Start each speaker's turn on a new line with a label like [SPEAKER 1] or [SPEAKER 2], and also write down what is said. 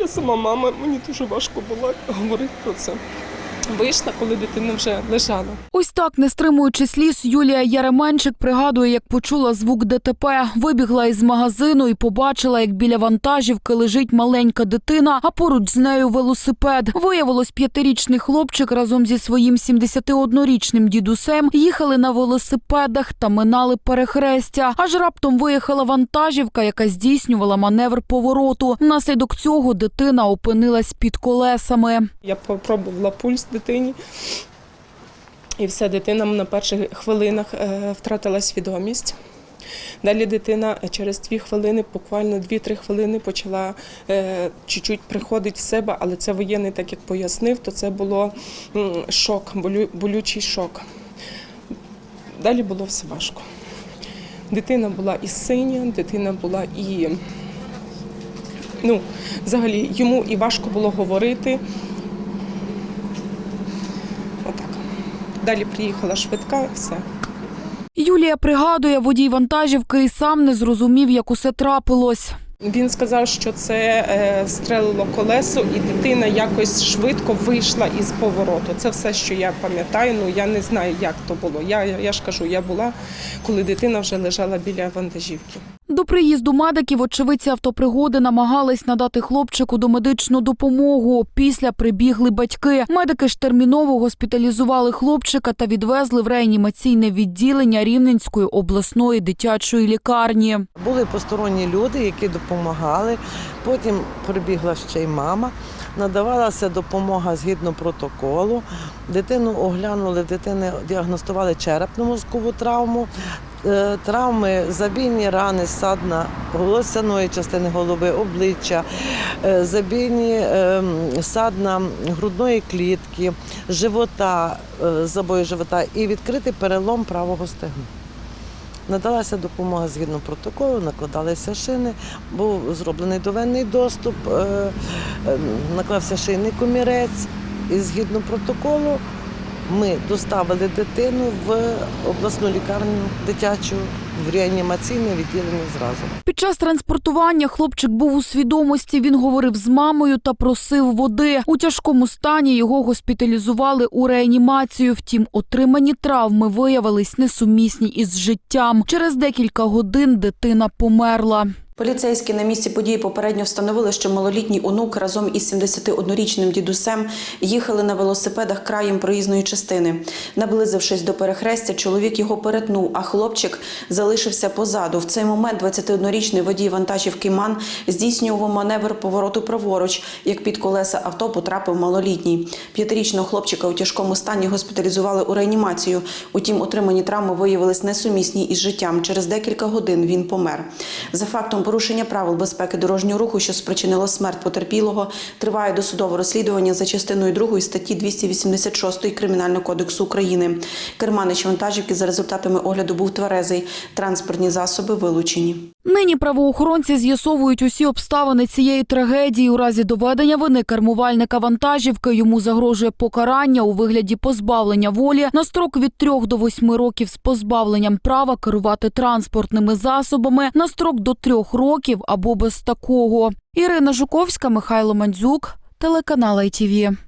[SPEAKER 1] Я сама мама, мені дуже важко було говорити про це. Вийшла, коли дитина вже лежала.
[SPEAKER 2] Ось так, не стримуючи сліз, Юлія Яременчик пригадує, як почула звук ДТП. Вибігла із магазину і побачила, як біля вантажівки лежить маленька дитина, а поруч з нею велосипед. Виявилось, п'ятирічний хлопчик разом зі своїм 71-річним дідусем їхали на велосипедах та минали перехрестя. Аж раптом виїхала вантажівка, яка здійснювала маневр повороту. Внаслідок цього дитина опинилась під колесами.
[SPEAKER 1] Я попробувала пульс дитині. І все, дитина на перших хвилинах е, втратила свідомість. Далі дитина через дві хвилини, буквально 2-3 хвилини, почала е, чуть-чуть приходити в себе, але це воєнний, так як пояснив, то це було шок, болючий шок. Далі було все важко. Дитина була і синя, дитина була і ну, взагалі йому і важко було говорити. Далі приїхала швидка і все.
[SPEAKER 2] Юлія пригадує, водій вантажівки і сам не зрозумів, як усе трапилось.
[SPEAKER 1] Він сказав, що це е, стрелило колесо, і дитина якось швидко вийшла із повороту. Це все, що я пам'ятаю. Ну я не знаю, як то було. Я, я ж кажу, я була, коли дитина вже лежала біля вантажівки.
[SPEAKER 2] До приїзду медиків очевидці автопригоди намагались надати хлопчику домедичну допомогу. Після прибігли батьки. Медики ж терміново госпіталізували хлопчика та відвезли в реанімаційне відділення Рівненської обласної дитячої лікарні.
[SPEAKER 3] Були посторонні люди, які допомагали. Потім прибігла ще й мама. Надавалася допомога згідно протоколу. Дитину оглянули, дитини діагностували черепно-мозкову травму, е, травми, забійні рани, садна голосяної частини голови, обличчя, е, забійні е, садна грудної клітки, живота, е, забої живота і відкритий перелом правого стегна. Надалася допомога згідно протоколу, накладалися шини, був зроблений довенний доступ, е, е, наклався шийний комірець. І згідно протоколу ми доставили дитину в обласну лікарню дитячу, в реанімаційне відділення зразу.
[SPEAKER 2] Під час транспортування хлопчик був у свідомості. Він говорив з мамою та просив води. У тяжкому стані його госпіталізували у реанімацію. Втім, отримані травми виявились несумісні із життям. Через декілька годин дитина померла.
[SPEAKER 4] Поліцейські на місці події попередньо встановили, що малолітній онук разом із 71-річним дідусем їхали на велосипедах краєм проїзної частини. Наблизившись до перехрестя, чоловік його перетнув, а хлопчик залишився позаду. В цей момент 21-річний водій вантажівки Ман здійснював маневр повороту праворуч, як під колеса авто потрапив малолітній. П'ятирічного хлопчика у тяжкому стані госпіталізували у реанімацію. Утім, отримані травми виявились несумісні із життям. Через декілька годин він помер. За фактом порушення правил безпеки дорожнього руху, що спричинило смерть потерпілого, триває досудове розслідування за частиною 2 статті 286 Кримінального кодексу України. Керманич вантажівки за результатами огляду був тверезий. Транспортні засоби вилучені.
[SPEAKER 2] Нині правоохоронці з'ясовують усі обставини цієї трагедії. У разі доведення вини кермувальника вантажівки йому загрожує покарання у вигляді позбавлення волі на строк від 3 до 8 років з позбавленням права керувати транспортними засобами на строк до 3 років або без такого. Ірина Жуковська, Михайло Мандзюк, телеканал ITV.